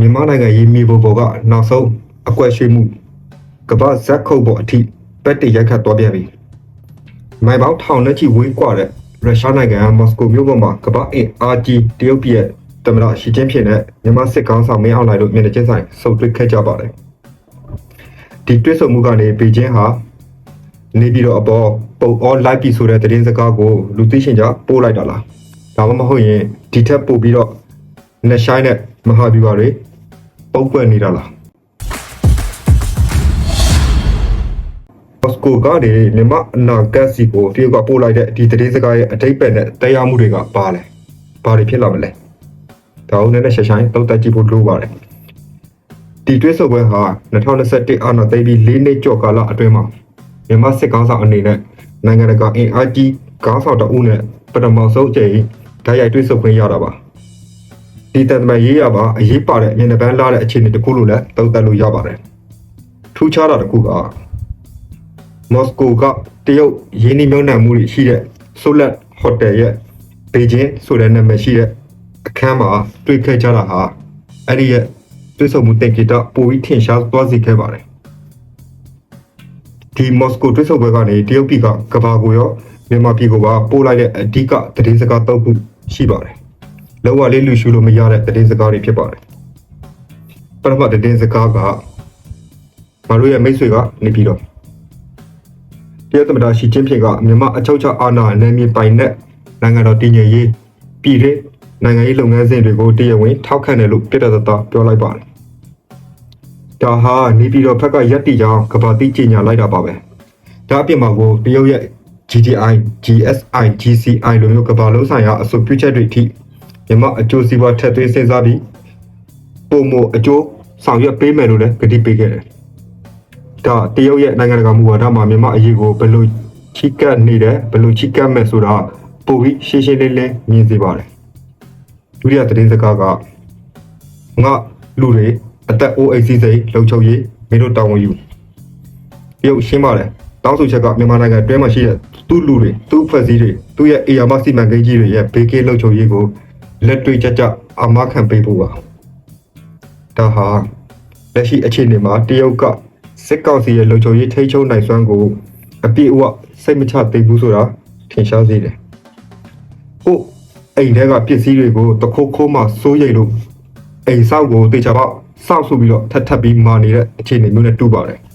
မြန်မာနိုင်ငံရေးမြေပေါ်ပေါ်ကနောက်ဆုံးအကွက်ရွှေ့မှုကမ္ဘာဇက်ခုတ်ပေါ်အထိပက်တရိုက်ခတ်သွားပြန်ပြီမိုင်ပေါင်းထောင်နဲ့ချီဝေးကွာတဲ့ရုရှားနိုင်ငံမော်စကိုမြို့ပေါ်မှာကမ္ဘာအင်အားကြီးတရုတ်ပြည်ရဲ့တမရရှီကျင်းဖြစ်တဲ့မြန်မာစစ်ကောင်ဆောင်မင်းအောင်လှိုင်တို့မျက်နှာချင်းဆိုင်စုပ်တွေ့ခဲ့ကြပါတယ်ဒီတွဲဆုံမှုကနေပေကျင်းဟာနေပြီးတော့အပေါ်ပုံအောလိုက်ပြီဆိုတဲ့သတင်းစကားကိုလူသိရှင်ကြားပို့လိုက်တာလားဒါမှမဟုတ်ရင်ဒီထက်ပို့ပြီးတော့နှဆိုင်တဲ့မဟာဗျူဟာတွေ ပုံကွက်နေတာလားမော်စကိုကနေမြန်မာအနာဂတ်စီကိုတရုတ်ကပို့လိုက်တဲ့ဒီသတင်းစကားရဲ့အထိပ္ပယ်နဲ့တရားမှုတွေကပါလဲဘာတွေဖြစ်လာမလဲဒါအောင်နဲ့ရှဆိုင်တောက်တက်ကြည့်ဖို့လိုပါတယ်ဒီတွဲဆုံပွဲဟာ2021အာဏာသိမ်းပြီး၄နှစ်ကျော်ကာလအတွင်းမှာမြန်မာစစ်ကောင်ဆောင်အနေနဲ့နိုင်ငံတကာအင်အားကြီးခေါင်းဆောင်တအုပ်နဲ့ပထမဆုံးအကြိမ်ဓာတ်ရိုက်တွဲဆုံခွင့်ရတာပါ ဒီတန်တမန်ရေးရပါအရေးပါတဲ့မျက်နှာပန်းလာတဲ့အခြေအနေတစ်ခုလို့လည်းသုံးသပ်လို့ရပါတယ်ထူးခြားတာတစ်ခုကမော်စကိုကတရုတ်ရင်းနှီးမြှုပ်နှံမှုတွေရှိတဲ့ဆိုလက်ဟိုတယ်ရဲ့ဘေကျင်းဆိုတဲ့နာမည်ရှိတဲ့အခန်းမှာတွေ့ခဲ့ကြတာဟာအဲ့ဒီရဲ့တွေ့ဆုံမှုတင်ပြတော့ပိုပြီးထင်ရှားသွားစေခဲ့ပါတယ်ဒီမော်စကိုတွေ့ဆုံပွဲကနေတရုတ်ပြည်ကကဘာကိုရောမြန်မာပြည်ကိုပါပို့လိုက်တဲ့အဓိကသတင်းစကားသုံးခုရှိပါတယ် လောကလေးလူရှုလို့မရတဲ့သတင်းစကားတွေဖြစ်ပါတယ်ပထမသတင်းစကားကမတို့ရဲ့မိတ်ဆွေကနေပြီးတော့တရုတ်သမ္မတရှီကျင်းဖျင်ကမြန်မာအချုပ်အခြာအာဏာနယ်မြေပိုင်တဲ့နိုင်ငံတော်တည်ငြိမ်ရေးပြည်တွင်းနိုင်ငံရေးလုပ်ငန်းစဉ်တွေကိုတရားဝင်ထောက်ခံတယ်လို့ပြတ်တသက်ပြောလိုက်ပါတယ်။ဒါဟာနေပြည်တော်ဘက်ကရက်တီကြောင်ကဘာတိကြေညာလိုက်တာပါပဲ။ဒါအပြင်မှာကိုတရုတ်ရဲ့ GDI, GSI, GCI လိုမျိုးကဘာလုံးဆိုင်ရာအဆိုပြုချက်တွေအထိ မြန်မာအကျိုးစီးပွားထက်သွင်းစဉ်းစားပြီးပုံမအကျိုးဆောင်ရွက်ပေးမယ်လို့လည်းကတိပေးခဲ့တယ်။ဒါတရုတ်ရဲ့နိုင်ငံတကာမူဝါဒမှာမြန်မာအရေးကိုဘယ်လိုချိကပ်နေတယ်ဘယ်လိုချိကပ်မယ်ဆိုတာပိုပြီးရှင်းရှင်းလင်းလင်းမြင်စေပါတယ်ဒုတိယသတင်းစကားကငါလူတွေအသက်အိုးအိမ်စည်းစိမ်လုံခြုံရေးမင်းတို့တာဝန်ယူတရုတ်ရှင်းပါတယ်တောင်းဆိုချက်ကမြန်မာနိုင်ငံအတွင်းမှာရှိတဲ့သူ့လူတွေသူ့အဖွဲ့အစည်းတွေသူ့ရဲ့အေယာမစီမံကိန်းကြီးတွေရဲ့ဘေးကင်းလုံခြုံရေးကို လက်တွေ့ကြကြအမခံပေးဖို့ပါဒါဟာလက်ရှိအခြေအနေမှာတရုတ်ကစစ်ကောင်စီရဲ့လုံခြုံရေးထိန်းချုပ်နိုင်စွမ်းကိုအပြည့်အဝစိတ်မချသေးဘူးဆိုတာထင်ရှားစေတယ်။ဟုတ်အိမ်ထဲကပစ္စည်းတွေကိုတခိုးခိုးမှစိုးရိမ်လို့အိမ်ဆောက်ကိုတေချာပေါက်စောက်ဆိုပြီးတော့ထပ်ထပ်ပြီးမာနေတဲ့အခြေအနေမျိုးနဲ့တူပါတယ်။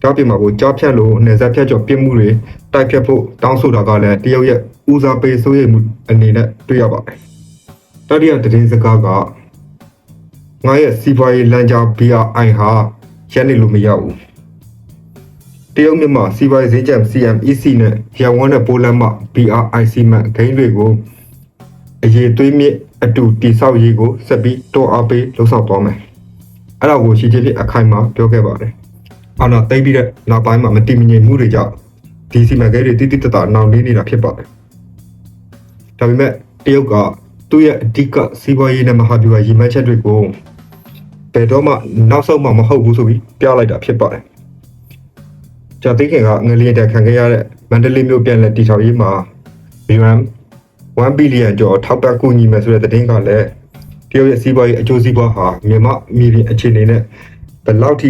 ကြောက်ပြမှာကိုကြားဖြတ်လို့နေဆက်ဖြတ်ကျော်ပြစ်မှုတွေတိုက်ဖြတ်ဖို့တောင်းဆိုတာကလည်းတရုတ်ရဲ့ ဦးစားပေးစိုးရိမ်မှုအနေနဲ့တွေ့ရပါတယ်။တတိယသတင်းစကားကငါရဲ့စီးပွားရေးလမ်းကြောင်း BRI ဟာရက်နေလို့မရဘူးတရုတ်မြန်မာစီးပွားရေးဈေးကြံ CMEC နဲ့ရန်ကုန်နဲ့ပိုလန်မှာ BRIC မှဂိမ်းတွေကိုအရေးသွေးမြစ်အတူတိဆောက်ရေးကိုဆက်ပြီးတောအားပေးလှုပ်ဆောင်သွားမယ်အဲ့ဒါကိုရှိချင်းဖြစ်အခိုင်အမာပြောခဲ့ပါတယ်အာနာသိမ့်ပြီးတဲ့နောက်ပိုင်းမှာမတည်မငြိမ်မှုတွေကြောင့်ဒီစီမံကိန်းတွေတိတိတတ်တာနောက်နေနေတာဖြစ်ပါတယ် ဒါပေမဲ့တရုတ်ကသူ့ရဲ့အဓိကစီးပွားရေးနဲ့မဟာဗျူဟာရည်မှန်းချက်တွေကိုဘယ်တော့မှနောက်ဆုံးမှမဟုတ်ဘူးဆိုပြီးပြလိုက်တာဖြစ်ပါတယ်။ကြာသိခင်ကငလျင်တက်ခံခဲ့ရတဲ့မန္တလေးမြို့ပြန်လည်တည်ထောင်ရေးမှာ BRM 1 billion ကျော်ထောက်ပံ့ကူညီမယ်ဆိုတဲ့သတင်းကလည်းတရုတ်ရဲ့စီးပွားရေးအကျိုးစီးပွားဟာမြန်မာမြေပြင်အခြေအနေနဲ့ဘယ်လောက်ထိ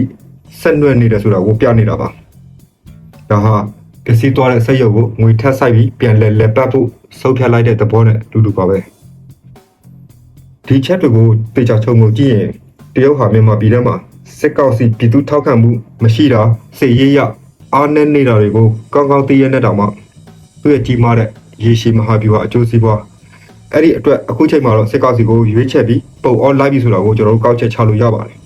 ဆက်နွယ်နေတယ်ဆိုတာကိုပြနေတာပါ။ဒါဟာ ကစီသွားတဲ့ဆက်ရုပ်ကိုငွေထပ်ဆိုင်ပြီးပြန်လဲလက်ပတ်ဖို့ဆုံးဖြတ်လိုက်တဲ့သဘောနဲ့တူတူပါပဲ။ဒီချက်တွေကိုတေချာချုံငုံကြည့်ရင်တရုတ်ဟာမြန်မာပြည်ထဲမှာစစ်ကောင်စီပြည်သူထောက်ခံမှုမရှိတာစေရေးရအားနည်းနေတာတွေကိုကောင်းကောင်းသိရတဲ့တောင်မှသူ့ရဲ့ကြီးမားတဲ့ရေရှည်မဟာဗျူဟာအကျိုးစီးပွားအဲ့ဒီအတွက်အခုချိန်မှာတော့စစ်ကောင်စီကိုရွေးချယ်ပြီးပုံအောလိုက်ပြီဆိုတာကိုကျွန်တော်တို့ကောက်ချက်ချလို့ရပါတယ်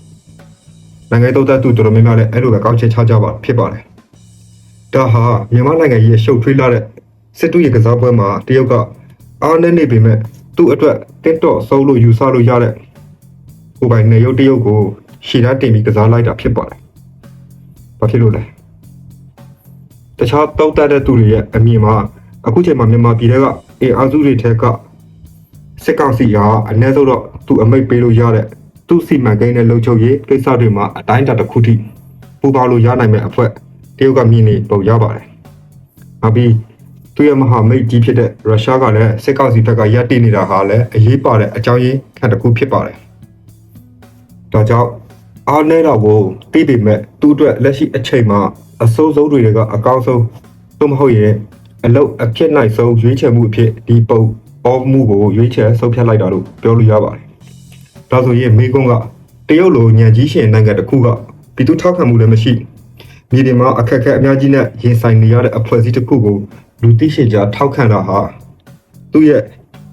နိုင်ငံတော်တပ်သူတော်တော်များများလည်းအဲ့လိုပဲကောက်ချက်ချကြပါဖြစ်ပါတယ် ဒါဟာမြန်မာနိုင်ငံကြီးရဲ့ရှုပ်ထွေးလာတဲ့စစ်တူရဲ့ကစားပွဲမှာတရုတ်ကအားနည်းနေပေမဲ့သူ့အတွက်တက်တော့ဆုံးလို့ယူဆလို့ရတဲ့ကိုယ်ပိုင်နေရုပ်တရုပ်ကိုရှည်သားတင်ပြီးကစားလိုက်တာဖြစ်ပါတယ်။ဘာဖြစ်လို့လဲ။တခြားတောက်တတ်တဲ့သူတွေရဲ့အမြင်မှာအခုချိန်မှာမြန်မာပြည်ထဲကအင်အားစုတွေထက်ကစစ်ကောင်စီကအ ਨੇ ဆုံးတော့သူအမိတ်ပေးလို့ရတဲ့သူ့စီမံကိန်းနဲ့လုံခြုံရေးကိစ္စတွေမှာအတိုင်းအတာတစ်ခုထိပူပေါင်းလို့ရနိုင်မဲ့အဖွဲ့ တရုတ်ကမြင်နေပုံရပါတယ်။နောက်ပြီးသူရဲ့မဟာမိတ်ကြီးဖြစ်တဲ့ရုရှားကလည်းစစ်ကောင်စီဘက်ကရပ်တည်နေတာဟာလည်းအရေးပါတဲ့အကြောင်းရင်းခံတစ်ခုဖြစ်ပါတယ်။ဒါကြောင့်အားနည်းတော့ကိုသိပေမဲ့သူ့အတွက်လက်ရှိအချိန်မှာအစိုးဆုံးတွေကအကောင်းဆုံးသို့မဟုတ်ရင်အလုတ်အဖြစ်နိုင်ဆုံးရွေးချယ်မှုအဖြစ်ဒီပုံပေါ်မှုကိုရွေးချယ်ဆုံးဖြတ်လိုက်တာလို့ပြောလို့ရပါတယ်။ဒါဆိုရင်မိကုန်းကတရုတ်လိုညံကြီးရှင်နိုင်ငံတစ်ခုကပြည်သူထောက်ခံမှုလည်းမရှိ မြေပြင်မှာအခက်အခဲအများကြီးနဲ့ရင်ဆိုင်နေရတဲ့အဖွဲ့အစည်းတစ်ခုကိုလူသိရှင်ကြားထောက်ခံတာဟာသူ့ရဲ့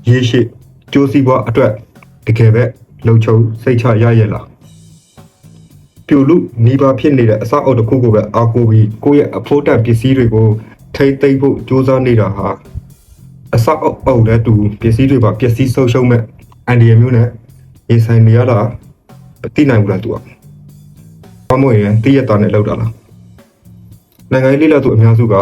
ရေရှိကြိုးစည်းပွားအတွက်တကယ်ပဲလုံခြုံစိတ်ချရရဲ့လားပြိုလူနီးပါးဖြစ်နေတဲ့အဆောက်အအုပ်တစ်ခုကိုပဲအာကိုပြီးကိုယ့်ရဲ့အဖို့တန်ပစ္စည်းတွေကိုထိမ့်သိမ့်ဖို့စူးစမ်းနေတာဟာအဆောက်အအုပ်နဲ့တူပစ္စည်းတွေပါပျက်စီးဆုံးရှုံးမဲ့အန်ဒီရမျိုးနဲ့ရင်ဆိုင်နေရတာမသိနိုင်ဘူးလားသူကဘာမို့ရင်တည့်ရတာနဲ့လောက်တာလား နိုင်ငံရေးလိလာသူအများစုကဒါ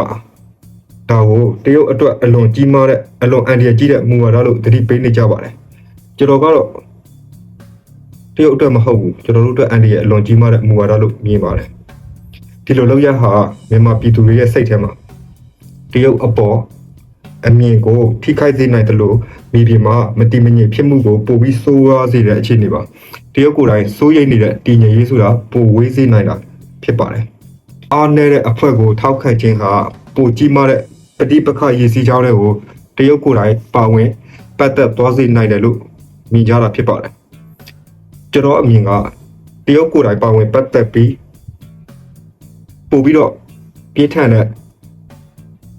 ကိုတရုတ်အတွက်အလွန်ကြီးမားတဲ့အလွန်အန်ဒီရကြီးတဲ့မူဝါဒလို့သတိပေးနေကြပါတယ်ကျွန်တော်ကတော့တရုတ်အတွက်မဟုတ်ဘူးကျွန်တော်တို့အတွက်အန်ဒီရဲ့အလွန်ကြီးမားတဲ့မူဝါဒလို့မြင်ပါတယ်ဒီလိုလောက်ရဟာမြန်မာပြည်သူတွေရဲ့စိတ်ထဲမှာတရုတ်အပေါ်အမြင်ကိုထိခိုက်စေနိုင်တယ်လို့မိပြည်မှာမတိမငြိမ်ဖြစ်မှုကိုပိုပြီးဆိုးရွားစေတဲ့အခြေအနေပါတရုတ်ကိုယ်တိုင်စိုးရိမ်နေတဲ့တည်ငြိမ်ရေးဆိုတာပိုဝေးစေနိုင်တာဖြစ်ပါတယ် အားနည်းတဲ့အဖွဲ့ကိုထောက်ခံခြင်းဟာပိုကြီးမားတဲ့ပဋိပက္ခရည်စည်းကြောင်းတွေကိုတရုတ်ကိုယ်တိုင်ပါဝင်ပတ်သက်သွားစေနိုင်တယ်လို့မြင်ကြတာဖြစ်ပါတယ်ကျွန်တော်အမြင်ကတရုတ်ကိုယ်တိုင်ပါဝင်ပတ်သက်ပြီးပို့ပြီးတော့ပြင်းထန်တဲ့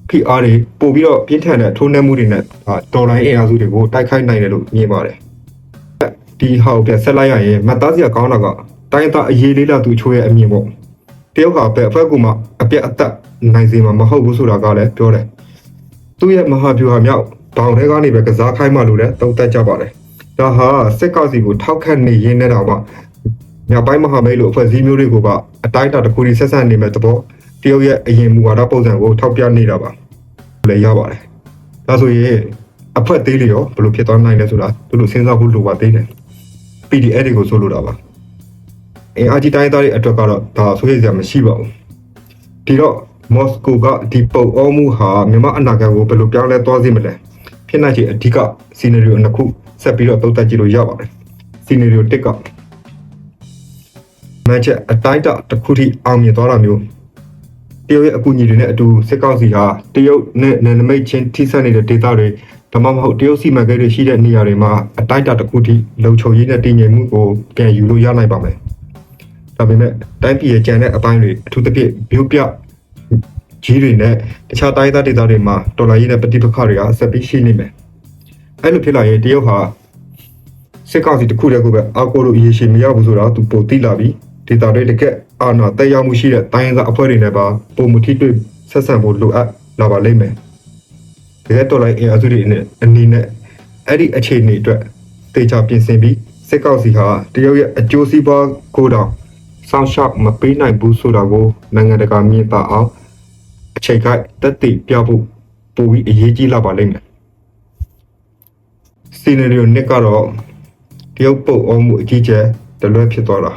PR တွေပို့ပြီးတော့ပြင်းထန်တဲ့ထိုးနှက်မှုတွေနဲ့အာဒေါ်လာအင်အားစုတွေကိုတိုက်ခိုက်နိုင်တယ်လို့မြင်ပါတယ်ဒီဟာကိုပြန်ဆက်လိုက်ရရင်မတ်သားစရာကောင်းတာကတိုင်းသားအရေးလေးလာသူချိုးရဲ့အမြင်ပေါ့ တရုတ်ကပဲအဖက်ကူမှအပြက်အသက်နိုင်စေမှာမဟုတ်ဘူးဆိုတာကလည်းပြောတယ်သူ့ရဲ့မဟာဗျူဟာမြောက်ဘောင်ထဲကနေပဲကစားခိုင်းမှလို့လည်းသုံးသပ်ကြပါတယ်ဒါဟာစစ်ကောင်စီကိုထောက်ခံနေရင်းနဲ့တော့မှညပိုင်းမဟာမိတ်လိုအဖွဲ့အစည်းမျိုးတွေကိုပါအတိုင်းအတာတစ်ခုကြီးဆက်ဆက်နေမဲ့သဘောတရုတ်ရဲ့အရင်မူဝါဒပုံစံကိုထောက်ပြနေတာပါလည်းရပါတယ်ဒါဆိုရင်အဖွဲ့သေးတွေရောဘယ်လိုဖြစ်သွားနိုင်လဲဆိုတာသူတို့စဉ်းစားဖို့လိုပါသေးတယ် PDF တွေကိုဆိုလိုတာပါ အင်အားကြီးတိုင်းသားတွေအတွက်ကတော့ဒါဆိုရစရာမရှိပါဘူးဒီတော့မော်စကိုကဒီပုံအောမှုဟာမြန်မာအနာဂတ်ကိုဘယ်လိုပြောင်းလဲသွားစေမလဲဖြစ်နိုင်ချေအဓိကစီနရီယိုနှစ်ခုဆက်ပြီးတော့သုံးသပ်ကြည့်လို့ရပါတယ်စီနရီယိုတစ်ကမန်ချက်အတိုင်းအတာတစ်ခုထိအောင်မြင်သွားတာမျိုးတရုတ်ရဲ့အကူအညီတွေနဲ့အတူစစ်ကောင်စီဟာတရုတ်နဲ့နယ်နိမိတ်ချင်းထိစပ်နေတဲ့ဒေသတွေဒါမှမဟုတ်တရုတ်စီမံကိန်းတွေရှိတဲ့နေရာတွေမှာအတိုင်းအတာတစ်ခုထိလုံခြုံရေးနဲ့တည်ငြိမ်မှုကိုပြန်ယူလို့ရနိုင်ပါမယ် ဒါပေမဲ့တိုင်းပြည်ရဲ့ကြံတဲ့အပိုင်းတွေအထူးသဖြင့်မြို့ပြကြီးတွေနဲ့တခြားတိုင်းသားဒေသတွေမှာတော်လိုင်းရေးနဲ့ပဋိပက္ခတွေကဆက်ပြီးရှိနေမယ်အဲ့လိုဖြစ်လာရင်တရုတ်ဟာစစ်ကောင်စီတစ်ခုတည်းကိုပဲအာကိုလိုအရေးရှိမရဘူးဆိုတော့သူပိုတိလာပြီးဒေတာတွေတကက်အာဏာတက်ရောက်မှုရှိတဲ့တိုင်းရင်းသားအဖွဲ့တွေနဲ့ပါပုံမထိတွေ့ဆက်ဆံဖို့လိုအပ်လာပါလိမ့်မယ်။ဒီကတော်လိုက်အင်အားစုတွေနဲ့အနေနဲ့အဲ့ဒီအခြေအနေအတွက်တေချာပြင်ဆင်ပြီးစစ်ကောင်စီဟာတရုတ်ရဲ့အကျိုးစီးပွားကိုတောင် စောင့်ရှောက်မပေးနိုင်ဘူးဆိုတာကိုနိုင်ငံတကာမြင်ပါအောင်အချိန်ကိုက်တက်တည်ပြဖို့ပိုပြီးအရေးကြီးလာပါလိမ့်မယ်။စီနရီယိုနှစ်ကတော့တရုတ်ပုတ်အောင်မှုအကြီးကျယ်တလွဲဖြစ်သွားတာ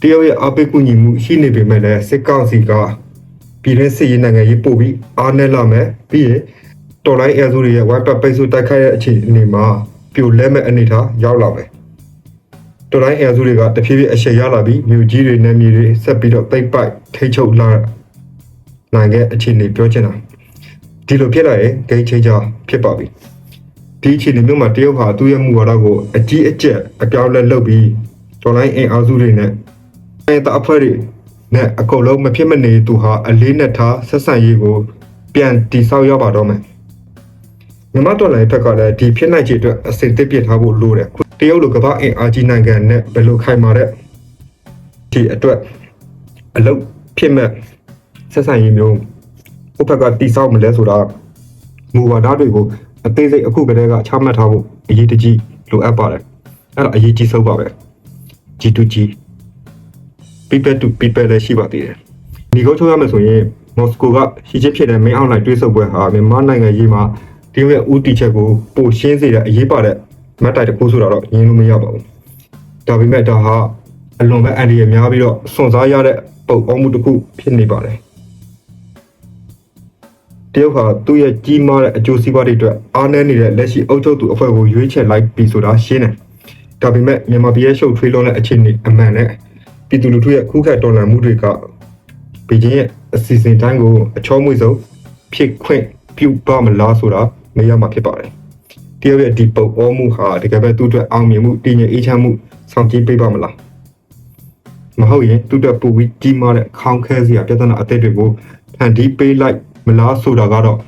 တရုတ်ရဲ့အပိတ်ကူညီမှုရှိနေပေမဲ့လည်းစစ်ကောင်စီကပြည်တွင်းစစ်ရေးနိုင်ငံရေးပို့ပြီးအားနည်းလာမယ်ပြီးရင်တော်လိုင်းအဲဇူတွေရဲ့ဝိုင်းပတ်ပိတ်ဆို့တိုက်ခိုက်တဲ့အခြေအနေမှာပြိုလဲမဲ့အနေထားရောက်လာမယ် တော်လိုင်းအဲဇူတွေကတဖြည်းဖြည်းအရှိန်ရလာပြီးမြို့ကြီးတွေနဲ့မြေတွေဆက်ပြီးတော့တိတ်ပိုက်ထိချုပ်လာနိုင်တဲ့အခြေအနေပြောချင်တာဒီလိုဖြစ်လာရင်ဂိတ်ချင်းချဖြစ်ပါပြီဒီအခြေအနေမျိုးမှာတရုတ်ဟာသူ့ရဲ့မူဝါဒကိုအကြီးအကျယ်အပြောင်းအလဲလုပ်ပြီးဒေါ်လာအင်အားစုတွေနဲ့အဲတအဖွဲ့တွေနဲ့အကုန်လုံးမဖြစ်မနေသူဟာအလေးနဲ့ထားဆက်ဆံရေးကို ပြန်တိဆောက်ရပါတော့မယ်မြန်မာဒေါ်လာဘက်ကလည်းဒီဖြစ်နိုင်ခြေအတွက်အစိတ်တစ်ပြစ်ထားဖို့လိုတယ် တရုတ်လိုကမ္ဘာအင်အားကြီးနိုင်ငံနဲ့ဘယ်လိုခိုင်မာတဲ့ဒီအတွက်အလုပ်ဖြစ်မဲ့ဆက်ဆံရေးမျိုးဥပကတိဆောက်မလဲဆိုတာမူဝါဒတွေကိုအသေးစိတ်အခုကတည်းကချမှတ်ထားဖို့အရေးတကြီးလိုအပ်ပါတယ်အဲ့ဒါအရေးကြီးဆုံးပါပဲ G2G people to people လည်းရှိပါသေးတယ်ညီကုန်းချုပ်ရမယ်ဆိုရင်မော်စကိုကရှီချစ်ဖြစ်တဲ့မင်းအောင်လိုက်တွေးဆုပ်ပွဲဟာမြန်မာနိုင်ငံရေးမှာတရုတ်ရဲ့ဦးတည်ချက်ကိုပိုရှင်းစေတဲ့အရေးပါတဲ့ မတ်တိုင်တစ်ခုဆိုတော့ရင်းလို့မရပါဘူးဒါပေမဲ့ဒါဟာအလွန်ပဲအန်ဒီရများပြီးတော့စွန့်စားရတဲ့ပုံအောင်မှုတစ်ခုဖြစ်နေပါတယ်တရုတ်ဟာသူ့ရဲ့ကြီးမားတဲ့အကျိုးစီးပွားတွေအတွက်အားနည်းနေတဲ့လက်ရှိအုပ်ချုပ်သူအဖွဲ့ကိုရွေးချယ်လိုက်ပြီဆိုတာရှင်းတယ်။တဒါပေမဲ့မြန်မာပြည်ရဲ့ရှုပ်ထွေးလွန်တဲ့အခြေအနေအမှန်နဲ့ပြည်သူလူထုရဲ့ခုခံတော်လှန်မှုတွေကဘီဂျင်းရဲ့အစီအစဉ်တိုင်းကိုအချောမွေ့ဆုံးဖြစ်ခွင့်ပြုပါမလားဆိုတာမရမှာဖြစ်ပါတယ်။ တရုတ်ရဲ့ဒီပုံအောမှုဟာတကယ်ပဲသူ့အတွက်အောင်မြင်မှုတည်ငြိမ်အေးချမ်းမှုဆောင်ကြည့်ပေးပါမလား။မဟုတ်ရင်သူ့အတွက်ပူပြီးကြီးမားတဲ့ခေါင်းခဲစရာပြဿနာအသစ်တွေကိုဖန်တီးပေးလိုက်မလားဆိုတာကတော့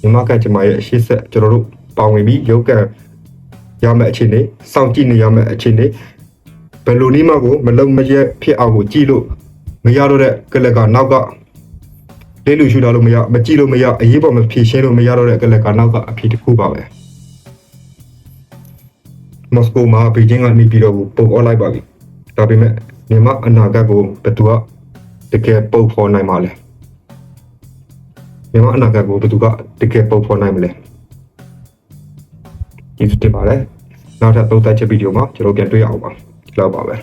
မြန်မာကကျမရဲ့အရှိဆက်ကျွန်တော်တို့ပါဝင်ပြီးရုပ်ကံရမယ့်အခြေအနေစောင့်ကြည့်နေရမယ့်အခြေအနေဘယ်လိုနည်းမှကိုမလုံမရက်ဖြစ်အောင်ကိုကြည့်လို့မရတော့တဲ့ကလက်ကနောက်ကလေးလူရှူတာလို့မရမကြည့်လို့မရအရေးပေါ်မဖြေရှင်းလို့မရတော့တဲ့ကလက်ကနောက်ကအဖြစ်တစ်ခုပါပဲ မော်စကိုမှာဘေဂျင်းကနေပြီးတော့ပုံអော်လိုက်ပါပြီဒါပေမဲ့မြန်မာအနာဂတ်ကိုဘယ်သူကတကယ်ပုံဖော်နိုင်မှာလဲမြန်မာအနာဂတ်ကိုဘယ်သူကတကယ်ပုံဖော်နိုင်မလဲကျေးဇူးတင်ပါတယ်နောက်ထပ်သုံးသပ်ချက်ဗီဒီယိုမှာကျွန်တော်ပြန်တွေ့ရအောင်ပါဒီလောက်ပါပဲ